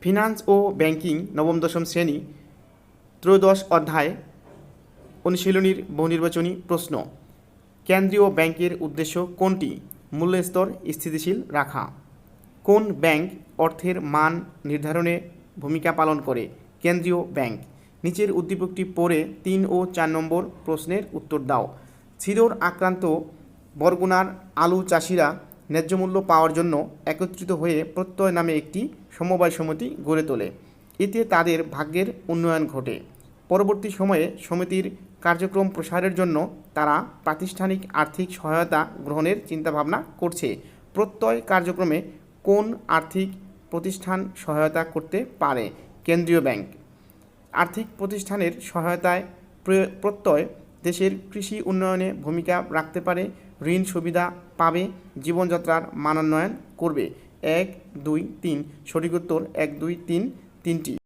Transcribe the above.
Finance ও banking নবম, দশম শ্রেণি, ত্রয়োদশ অধ্যায়, অনুশীলনীর বহুনির্বাচনী প্রশ্ন। কেন্দ্রীয় ব্যাংকের উদ্দেশ্য কোনটি? মূল্যস্তর স্থিতিশীল রাখা। কোন ব্যাংক অর্থের মান নির্ধারণে ভূমিকা পালন করে? কেন্দ্রীয় ব্যাংক। নিচের উদ্দীপকটি পড়ে তিন ও চার নম্বর প্রশ্নের উত্তর দাও। ছিদর আক্রান্ত বরগুনার আলু চাষিরা ন্যায্য মূল্য পাওয়ার জন্য একত্রিত হয়ে প্রত্যয় নামে একটি সমবায় সমিতি গড়ে তোলে। এতে তাদের ভাগ্যের উন্নয়ন ঘটে। পরবর্তী সময়ে সমিতির কার্যক্রম প্রসারের জন্য তারা প্রাতিষ্ঠানিক আর্থিক সহায়তা গ্রহণের চিন্তাভাবনা করছে। প্রত্যয় কার্যক্রমে কোন আর্থিক প্রতিষ্ঠান সহায়তা করতে পারে? কেন্দ্রীয় ব্যাংক। আর্থিক প্রতিষ্ঠানের সহায়তায় প্রত্যয় দেশের কৃষি উন্নয়নে ভূমিকা রাখতে পারে, ঋণ সুবিধা পাবে, জীবনযাত্রার মানোন্নয়ন করবে। এক, দুই, তিন। সঠিক উত্তর এক, দুই, তিন, তিনটি।